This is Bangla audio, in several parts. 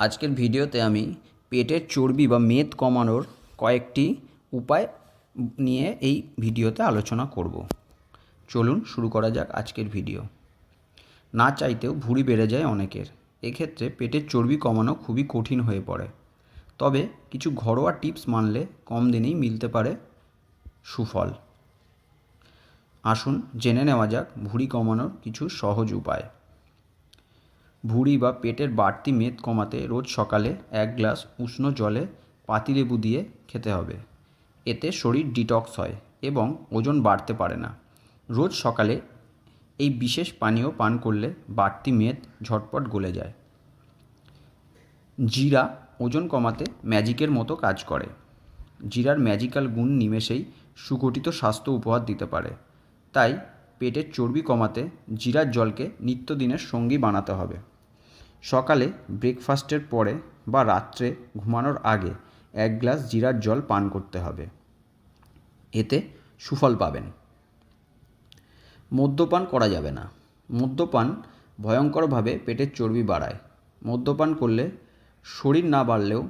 আজকের ভিডিওতে আমি পেটের চর্বি বা মেদ কমানোর কয়েকটি উপায় নিয়ে এই ভিডিওতে আলোচনা করব। চলুন শুরু করা যাক আজকের ভিডিও। না চাইতেও ভুঁড়ি বেড়ে যায় অনেকের। এক্ষেত্রে পেটের চর্বি কমানো খুবই কঠিন হয়ে পড়ে। তবে কিছু ঘরোয়া টিপস মানলে কম দিনেই মিলতে পারে সুফল। আসুন জেনে নেওয়া যাক ভুঁড়ি কমানোর কিছু সহজ উপায়। ভুঁড়ি বা পেটের বাড়তি মেদ কমাতে রোজ সকালে এক গ্লাস উষ্ণ জলে পাতিলেবু দিয়ে খেতে হবে। এতে শরীর ডিটক্স হয় এবং ওজন বাড়তে পারে না। রোজ সকালে এই বিশেষ পানীয় পান করলে বাড়তি মেদ ঝটপট গলে যায়। জিরা ওজন কমাতে ম্যাজিকের মতো কাজ করে। জিরার ম্যাজিক্যাল গুণ নিমেষেই সুগঠিত স্বাস্থ্য উপহার দিতে পারে। তাই পেটের চর্বি কমাতে জিরার জলকে নিত্যদিনের সঙ্গী বানাতে হবে। সকালে ব্রেকফাস্টের পরে বা রাত্রে ঘুমানোর আগে এক গ্লাস জিরার জল পান করতে হবে। এতে সুফল পাবেন। মদ্যপান করা যাবে না। মদ্যপান ভয়ঙ্করভাবে পেটের চর্বি বাড়ায়। মদ্যপান করলে শরীর না বাড়লেও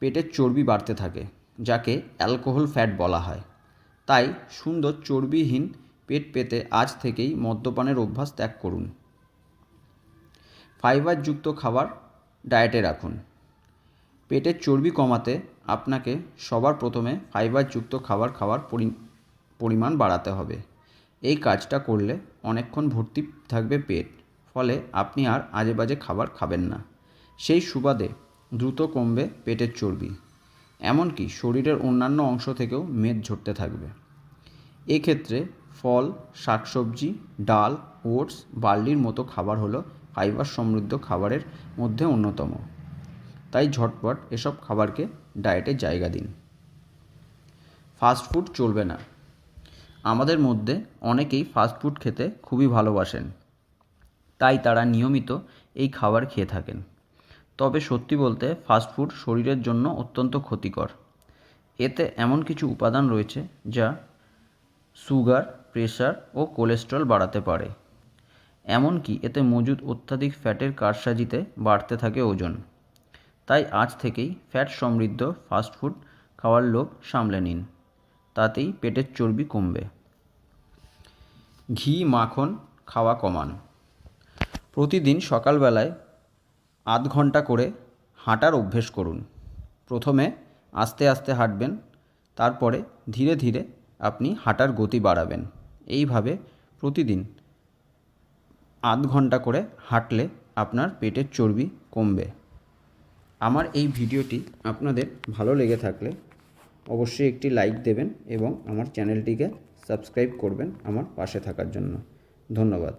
পেটের চর্বি বাড়তে থাকে, যাকে অ্যালকোহল ফ্যাট বলা হয়। তাই সুন্দর চর্বিহীন পেট পেতে আজ থেকেই মদ্যপানের অভ্যাস ত্যাগ করুন। ফাইবারযুক্ত খাবার ডায়েটে রাখুন। পেটের চর্বি কমাতে আপনাকে সবার প্রথমে ফাইবারযুক্ত খাবার খাওয়ার পরিমাণ বাড়াতে হবে। এই কাজটা করলে অনেকক্ষণ ভর্তি থাকবে পেট, ফলে আপনি আর আজে বাজে খাবার খাবেন না। সেই সুবাদে দ্রুত কমবে পেটের চর্বি, এমনকি শরীরের অন্যান্য অংশ থেকেও মেদ ঝরতে থাকবে। এক্ষেত্রে ফল, শাকসবজি, ডাল, ওটস, বার্লির মতো খাবার হলো ফাইবার সমৃদ্ধ খাবারের মধ্যে অন্যতম। তাই ঝটপট এসব খাবারকে ডায়েটে জায়গা দিন। ফাস্টফুড চলবে না। আমাদের মধ্যে অনেকেই ফাস্টফুড খেতে খুবই ভালোবাসেন। তাই তারা নিয়মিত এই খাবার খেয়ে থাকেন। তবে সত্যি বলতে ফাস্টফুড শরীরের জন্য অত্যন্ত ক্ষতিকর। এতে এমন কিছু উপাদান রয়েছে যা সুগার প্রেশার ও কোলেস্ট্রল বাড়াতে পারে। এমনকি এতে মজুদ অত্যাধিক ফ্যাটের কারসাজিতে বাড়তে থাকে ওজন। তাই আজ থেকেই ফ্যাট সমৃদ্ধ ফাস্টফুড খাওয়ার লোভ সামলে নিন। তাতেই পেটের চর্বি কমবে। ঘি, মাখন খাওয়া কমান। প্রতিদিন সকালবেলায় আধ ঘণ্টা করে হাঁটার অভ্যেস করুন। প্রথমে আস্তে আস্তে হাঁটবেন, তারপরে ধীরে ধীরে আপনি হাঁটার গতি বাড়াবেন। এইভাবে প্রতিদিন আধ ঘণ্টা করে হাঁটলে আপনার পেটের চর্বি কমবে। আমার এই ভিডিওটি আপনাদের ভালো লেগে থাকলে অবশ্যই একটি লাইক দেবেন এবং আমার চ্যানেলটিকে সাবস্ক্রাইব করবেন আমার পাশে থাকার জন্য। ধন্যবাদ।